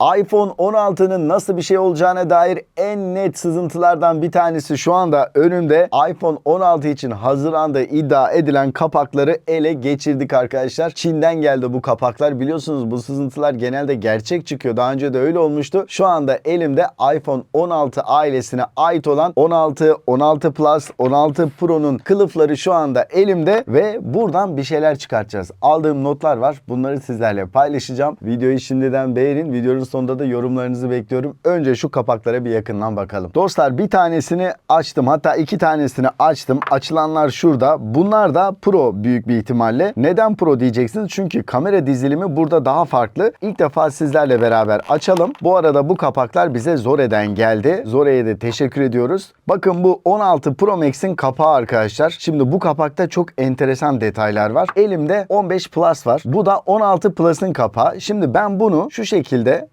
iPhone 16'nın nasıl bir şey olacağına dair en net sızıntılardan bir tanesi şu anda önümde. iPhone 16 için hazırlandığı iddia edilen kapakları ele geçirdik arkadaşlar. Çin'den geldi bu kapaklar. Biliyorsunuz bu sızıntılar genelde gerçek çıkıyor. Daha önce de öyle olmuştu. Şu anda elimde iPhone 16 ailesine ait olan 16, 16 Plus, 16 Pro'nun kılıfları şu anda elimde ve buradan bir şeyler çıkartacağız. Aldığım notlar var. Bunları sizlerle paylaşacağım. Videoyu şimdiden beğenin. Videonun sonunda da yorumlarınızı bekliyorum. Önce şu kapaklara bir yakından bakalım. Dostlar bir tanesini açtım. Hatta iki tanesini açtım. Açılanlar şurada. Bunlar da Pro büyük bir ihtimalle. Neden Pro diyeceksiniz? Çünkü kamera dizilimi burada daha farklı. İlk defa sizlerle beraber açalım. Bu arada bu kapaklar bize Zore'den geldi. Zore'ye de teşekkür ediyoruz. Bakın bu 16 Pro Max'in kapağı arkadaşlar. Şimdi bu kapakta çok enteresan detaylar var. Elimde 15 Plus var. Bu da 16 Plus'ın kapağı. Şimdi ben bunu şu şekilde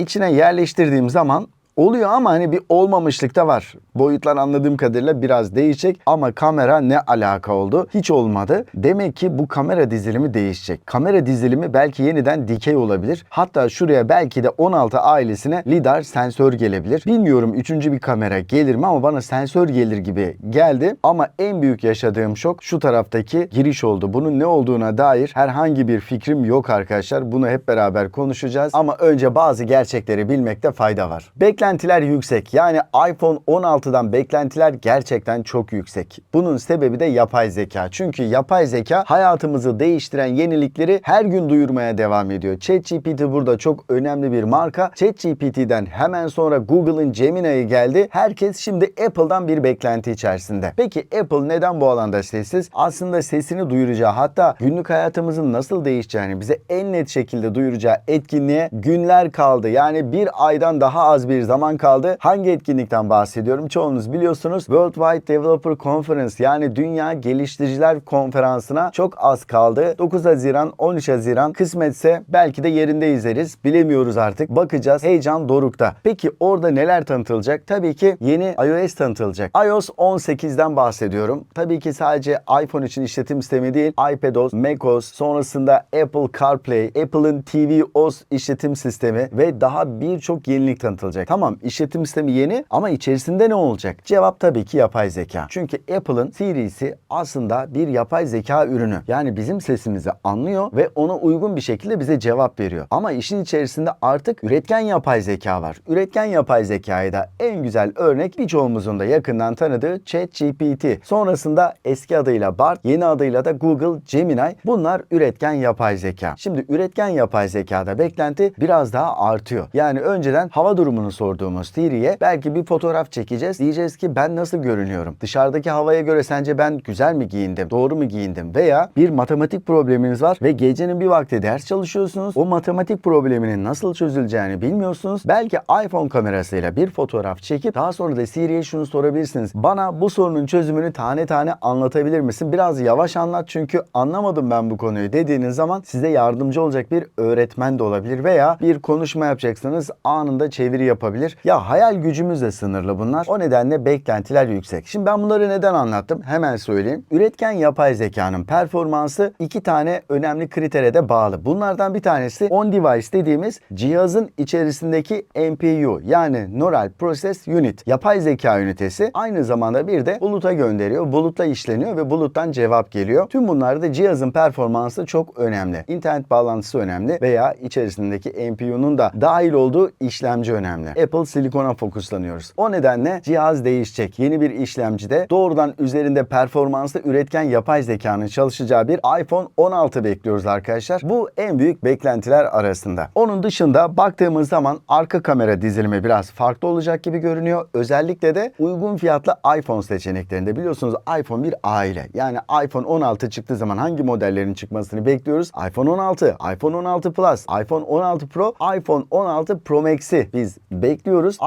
içine yerleştirdiğim zaman oluyor ama hani bir olmamışlık da var. Boyutlar anladığım kadarıyla biraz değişecek ama kamera ne alaka oldu? Hiç olmadı. Demek ki bu kamera dizilimi değişecek. Kamera dizilimi belki yeniden dikey olabilir. Hatta şuraya belki de 16 ailesine lidar sensör gelebilir. Bilmiyorum üçüncü bir kamera gelir mi ama bana sensör gelir gibi geldi. Ama en büyük yaşadığım şok şu taraftaki giriş oldu. Bunun ne olduğuna dair herhangi bir fikrim yok arkadaşlar. Bunu hep beraber konuşacağız. Ama önce bazı gerçekleri bilmekte fayda var. Beklentiler yüksek. Yani iPhone 16'dan beklentiler gerçekten çok yüksek. Bunun sebebi de yapay zeka. Çünkü yapay zeka hayatımızı değiştiren yenilikleri her gün duyurmaya devam ediyor. ChatGPT burada çok önemli bir marka. ChatGPT'den hemen sonra Google'ın Gemini'ye geldi. Herkes şimdi Apple'dan bir beklenti içerisinde. Peki Apple neden bu alanda sessiz? Aslında sesini duyuracağı hatta günlük hayatımızın nasıl değişeceğini bize en net şekilde duyuracağı etkinliğe günler kaldı. Yani bir aydan daha az bir zaman kaldı. Hangi etkinlikten bahsediyorum? Çoğunuz biliyorsunuz World Wide Developer Conference yani Dünya Geliştiriciler Konferansı'na çok az kaldı. 9 Haziran 13 Haziran kısmetse belki de yerinde izleriz. Bilemiyoruz artık. Bakacağız. Heyecan dorukta. Peki orada neler tanıtılacak? Tabii ki yeni iOS tanıtılacak. iOS 18'den bahsediyorum. Tabii ki sadece iPhone için işletim sistemi değil, iPadOS, macOS, sonrasında Apple CarPlay, Apple'ın tvOS işletim sistemi ve daha birçok yenilik tanıtılacak. Tamam işletim sistemi yeni ama içerisinde ne olacak? Cevap tabii ki yapay zeka. Çünkü Apple'ın Siri'si aslında bir yapay zeka ürünü. Yani bizim sesimizi anlıyor ve ona uygun bir şekilde bize cevap veriyor. Ama işin içerisinde artık üretken yapay zeka var. Üretken yapay zekayı da en güzel örnek birçoğumuzun da yakından tanıdığı ChatGPT. Sonrasında eski adıyla BART, yeni adıyla da Google Gemini. Bunlar üretken yapay zeka. Şimdi üretken yapay zekada beklenti biraz daha artıyor. Yani önceden hava durumunu sorduğumuz Siri'ye belki bir fotoğraf çekeceğiz. Diyeceğiz ki ben nasıl görünüyorum? Dışarıdaki havaya göre sence ben güzel mi giyindim? Doğru mu giyindim? Veya bir matematik probleminiz var ve gecenin bir vakti ders çalışıyorsunuz. O matematik probleminin nasıl çözüleceğini bilmiyorsunuz. Belki iPhone kamerasıyla bir fotoğraf çekip daha sonra da Siri'ye şunu sorabilirsiniz. Bana bu sorunun çözümünü tane tane anlatabilir misin? Biraz yavaş anlat çünkü anlamadım ben bu konuyu dediğiniz zaman size yardımcı olacak bir öğretmen de olabilir veya bir konuşma yapacaksınız anında çeviri yapabilir. Ya hayal gücümüz de sınırlı bunlar. O nedenle beklentiler yüksek. Şimdi ben bunları neden anlattım? Hemen söyleyeyim. Üretken yapay zekanın performansı iki tane önemli kritere de bağlı. Bunlardan bir tanesi on device dediğimiz cihazın içerisindeki NPU yani Neural Process Unit. Yapay zeka ünitesi aynı zamanda bir de buluta gönderiyor. Bulutla işleniyor ve buluttan cevap geliyor. Tüm bunlarda cihazın performansı çok önemli. İnternet bağlantısı önemli veya içerisindeki NPU'nun da dahil olduğu işlemci önemli. Apple silikona fokuslanıyoruz. O nedenle cihaz değişecek. Yeni bir işlemcide doğrudan üzerinde performanslı üretken yapay zekanın çalışacağı bir iPhone 16 bekliyoruz arkadaşlar. Bu en büyük beklentiler arasında. Onun dışında baktığımız zaman arka kamera dizilimi biraz farklı olacak gibi görünüyor. Özellikle de uygun fiyatlı iPhone seçeneklerinde biliyorsunuz iPhone bir aile. Yani iPhone 16 çıktığı zaman hangi modellerin çıkmasını bekliyoruz? iPhone 16, iPhone 16 Plus, iPhone 16 Pro, iPhone 16 Pro Max'i biz bekliyoruz.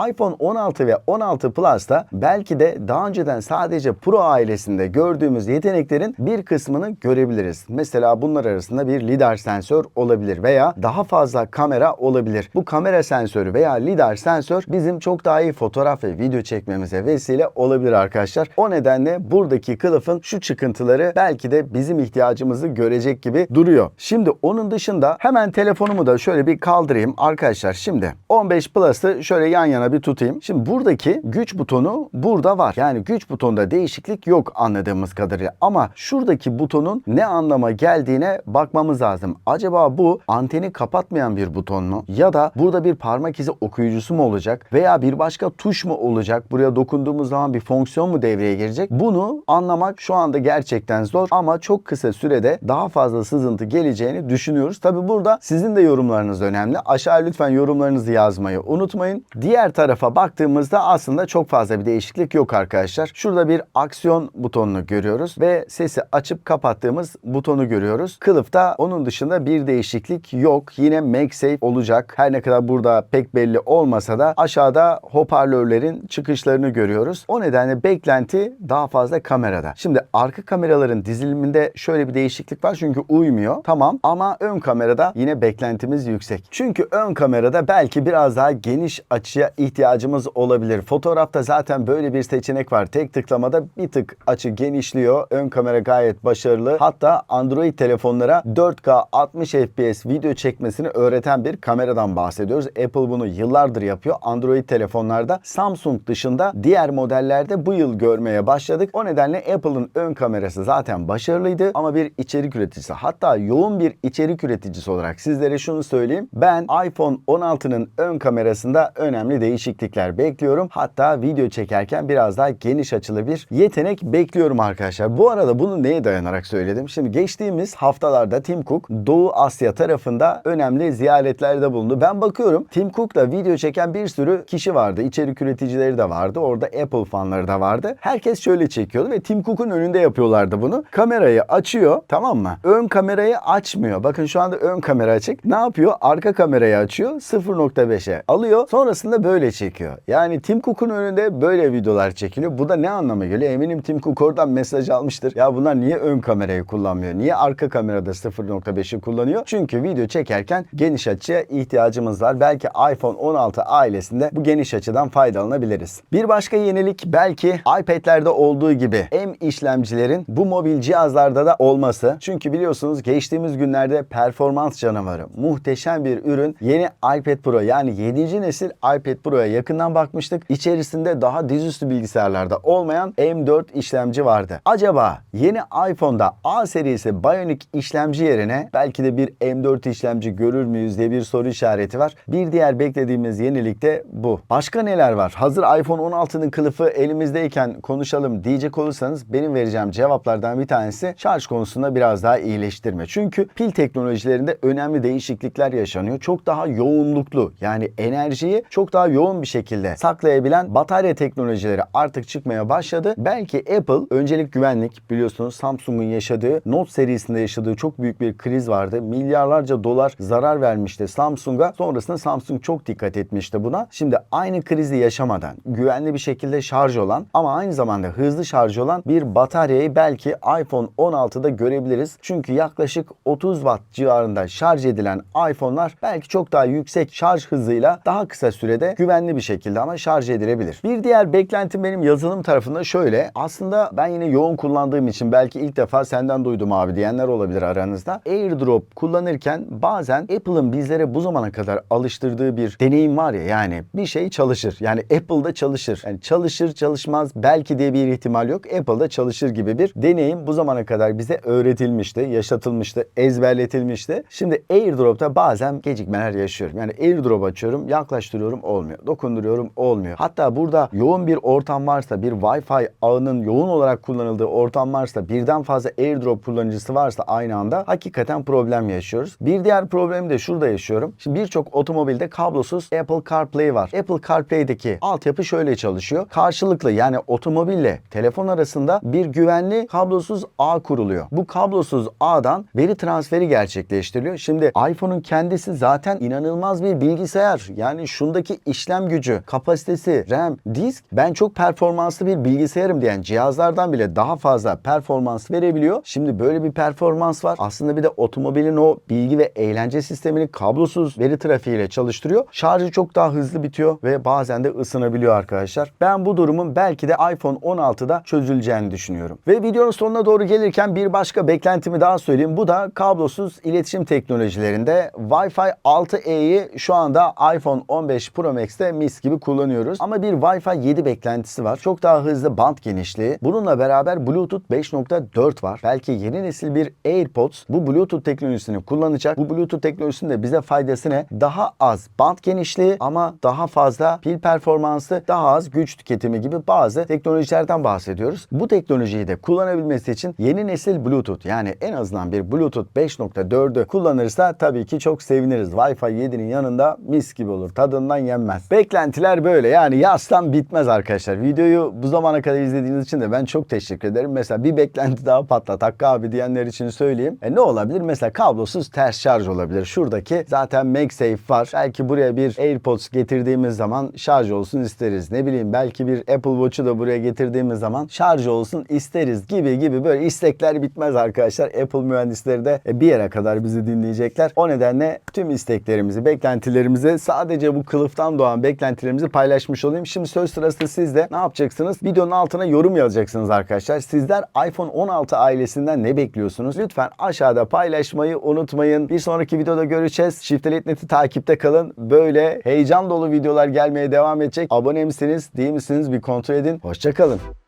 iPhone 16 ve 16 Plus'ta belki de daha önceden sadece Pro ailesinde gördüğümüz yeteneklerin bir kısmını görebiliriz. Mesela bunlar arasında bir lidar sensör olabilir veya daha fazla kamera olabilir. Bu kamera sensörü veya lidar sensör bizim çok daha iyi fotoğraf ve video çekmemize vesile olabilir arkadaşlar. O nedenle buradaki kılıfın şu çıkıntıları belki de bizim ihtiyacımızı görecek gibi duruyor. Şimdi onun dışında hemen telefonumu da şöyle bir kaldırayım arkadaşlar. Şimdi 15 Plus'ı şöyle yan yana bir tutayım. Şimdi buradaki güç butonu burada var. Yani güç butonunda değişiklik yok anladığımız kadarıyla. Ama şuradaki butonun ne anlama geldiğine bakmamız lazım. Acaba bu anteni kapatmayan bir buton mu? Ya da burada bir parmak izi okuyucusu mu olacak? Veya bir başka tuş mu olacak? Buraya dokunduğumuz zaman bir fonksiyon mu devreye girecek? Bunu anlamak şu anda gerçekten zor ama çok kısa sürede daha fazla sızıntı geleceğini düşünüyoruz. Tabi burada sizin de yorumlarınız önemli. Aşağı lütfen yorumlarınızı yazmayı unutmayın. Diğer tarafa baktığımızda aslında çok fazla bir değişiklik yok arkadaşlar. Şurada bir aksiyon butonunu görüyoruz ve sesi açıp kapattığımız butonu görüyoruz. Kılıfta onun dışında bir değişiklik yok. Yine MagSafe olacak. Her ne kadar burada pek belli olmasa da aşağıda hoparlörlerin çıkışlarını görüyoruz. O nedenle beklenti daha fazla kamerada. Şimdi arka kameraların diziliminde şöyle bir değişiklik var çünkü uymuyor. Tamam ama ön kamerada yine beklentimiz yüksek. Çünkü ön kamerada belki biraz daha geniş açıya ihtiyacımız olabilir. Fotoğrafta zaten böyle bir seçenek var. Tek tıklamada bir tık açı genişliyor. Ön kamera gayet başarılı. Hatta Android telefonlara 4K 60 FPS video çekmesini öğreten bir kameradan bahsediyoruz. Apple bunu yıllardır yapıyor. Android telefonlarda Samsung dışında diğer modellerde bu yıl görmeye başladık. O nedenle Apple'ın ön kamerası zaten başarılıydı ama bir içerik üreticisi hatta yoğun bir içerik üreticisi olarak sizlere şunu söyleyeyim. Ben iPhone 16'nın ön kamerasında önemli değişiklikler bekliyorum. Hatta video çekerken biraz daha geniş açılı bir yetenek bekliyorum arkadaşlar. Bu arada bunu neye dayanarak söyledim? Şimdi geçtiğimiz haftalarda Tim Cook Doğu Asya tarafında önemli ziyaretlerde bulundu. Ben bakıyorum Tim Cook'la video çeken bir sürü kişi vardı. İçerik üreticileri de vardı. Orada Apple fanları da vardı. Herkes şöyle çekiyordu ve Tim Cook'un önünde yapıyorlardı bunu. Kamerayı açıyor tamam mı? Ön kamerayı açmıyor. Bakın şu anda ön kamera açık. Ne yapıyor? Arka kamerayı açıyor. 0.5'e alıyor. Sonrasında böyle çekiyor. Yani Tim Cook'un önünde böyle videolar çekiliyor. Bu da ne anlama geliyor? Eminim Tim Cook oradan mesaj almıştır. Ya bunlar niye ön kamerayı kullanmıyor? Niye arka kamerada 0.5'i kullanıyor? Çünkü video çekerken geniş açıya ihtiyacımız var. Belki iPhone 16 ailesinde bu geniş açıdan faydalanabiliriz. Bir başka yenilik belki iPad'lerde olduğu gibi M işlemcilerin bu mobil cihazlarda da olması. Çünkü biliyorsunuz geçtiğimiz günlerde performans canavarı muhteşem bir ürün yeni iPad Pro yani 7. nesil iPad Pro'ya yakından bakmıştık. İçerisinde daha dizüstü bilgisayarlarda olmayan M4 işlemci vardı. Acaba yeni iPhone'da A serisi Bionic işlemci yerine belki de bir M4 işlemci görür müyüz diye bir soru işareti var. Bir diğer beklediğimiz yenilik de bu. Başka neler var? Hazır iPhone 16'nın kılıfı elimizdeyken konuşalım diyecek olursanız benim vereceğim cevaplardan bir tanesi şarj konusunda biraz daha iyileştirme. Çünkü pil teknolojilerinde önemli değişiklikler yaşanıyor. Çok daha yoğunluklu yani enerjiyi çok daha yoğun bir şekilde saklayabilen batarya teknolojileri artık çıkmaya başladı. Belki Apple öncelik güvenlik biliyorsunuz Samsung'un yaşadığı Note serisinde yaşadığı çok büyük bir kriz vardı. Milyarlarca dolar zarar vermişti Samsung'a. Sonrasında Samsung çok dikkat etmişti buna. Şimdi aynı krizi yaşamadan güvenli bir şekilde şarj olan ama aynı zamanda hızlı şarj olan bir bataryayı belki iPhone 16'da görebiliriz. Çünkü yaklaşık 30 watt civarında şarj edilen iPhone'lar belki çok daha yüksek şarj hızıyla daha kısa sürede güvenli bir şekilde ama şarj edilebilir. Bir diğer beklentim benim yazılım tarafında şöyle. Aslında ben yine yoğun kullandığım için belki ilk defa senden duydum abi diyenler olabilir aranızda. AirDrop kullanırken bazen Apple'ın bizlere bu zamana kadar alıştırdığı bir deneyim var ya yani bir şey çalışır. Yani Apple'da çalışır. Yani çalışır çalışmaz belki diye bir ihtimal yok. Apple'da çalışır gibi bir deneyim bu zamana kadar bize öğretilmişti, yaşatılmıştı, ezberletilmişti. Şimdi AirDrop'ta bazen gecikmeler yaşıyorum. Yani AirDrop açıyorum, yaklaştırıyorum olmuyor. Dokunduruyorum olmuyor. Hatta burada yoğun bir ortam varsa, bir Wi-Fi ağının yoğun olarak kullanıldığı ortam varsa, birden fazla AirDrop kullanıcısı varsa aynı anda hakikaten problem yaşıyoruz. Bir diğer problemi de şurada yaşıyorum. Şimdi birçok otomobilde kablosuz Apple CarPlay var. Apple CarPlay'deki altyapı şöyle çalışıyor. Karşılıklı yani otomobille telefon arasında bir güvenli kablosuz ağ kuruluyor. Bu kablosuz ağdan veri transferi gerçekleştiriliyor. Şimdi iPhone'un kendisi zaten inanılmaz bir bilgisayar. Yani şundan bundaki işlem gücü, kapasitesi, RAM, disk ben çok performanslı bir bilgisayarım diyen cihazlardan bile daha fazla performans verebiliyor. Şimdi böyle bir performans var. Aslında bir de otomobilin o bilgi ve eğlence sistemini kablosuz veri trafiğiyle çalıştırıyor. Şarjı çok daha hızlı bitiyor ve bazen de ısınabiliyor arkadaşlar. Ben bu durumun belki de iPhone 16'da çözüleceğini düşünüyorum. Ve videonun sonuna doğru gelirken bir başka beklentimi daha söyleyeyim. Bu da kablosuz iletişim teknolojilerinde Wi-Fi 6E'yi şu anda iPhone 15 Pro Max'te mis gibi kullanıyoruz. Ama bir Wi-Fi 7 beklentisi var. Çok daha hızlı band genişliği. Bununla beraber Bluetooth 5.4 var. Belki yeni nesil bir AirPods bu Bluetooth teknolojisini kullanacak. Bu Bluetooth teknolojisinin de bize faydası ne? Daha az band genişliği ama daha fazla pil performansı, daha az güç tüketimi gibi bazı teknolojilerden bahsediyoruz. Bu teknolojiyi de kullanabilmesi için yeni nesil Bluetooth yani en azından bir Bluetooth 5.4'ü kullanırsa tabii ki çok seviniriz. Wi-Fi 7'nin yanında mis gibi olur. Tadından yenmez. Beklentiler böyle. Yani yazdan bitmez arkadaşlar. Videoyu bu zamana kadar izlediğiniz için de ben çok teşekkür ederim. Mesela bir beklenti daha patlat Hakkı abi diyenler için söyleyeyim. E ne olabilir? Mesela kablosuz ters şarj olabilir. Şuradaki zaten MagSafe var. Belki buraya bir AirPods getirdiğimiz zaman şarj olsun isteriz. Ne bileyim belki bir Apple Watch'u da buraya getirdiğimiz zaman şarj olsun isteriz gibi gibi böyle istekler bitmez arkadaşlar. Apple mühendisleri de e, bir yere kadar bizi dinleyecekler. O nedenle tüm isteklerimizi, beklentilerimizi sadece bu kılıftan doğan beklentilerimizi paylaşmış olayım. Şimdi söz sırası sizde. Ne yapacaksınız? Videonun altına yorum yazacaksınız arkadaşlar. Sizler iPhone 16 ailesinden ne bekliyorsunuz? Lütfen aşağıda paylaşmayı unutmayın. Bir sonraki videoda görüşeceğiz. Shift.net'i takipte kalın. Böyle heyecan dolu videolar gelmeye devam edecek. Abone misiniz, değil misiniz bir kontrol edin. Hoşçakalın.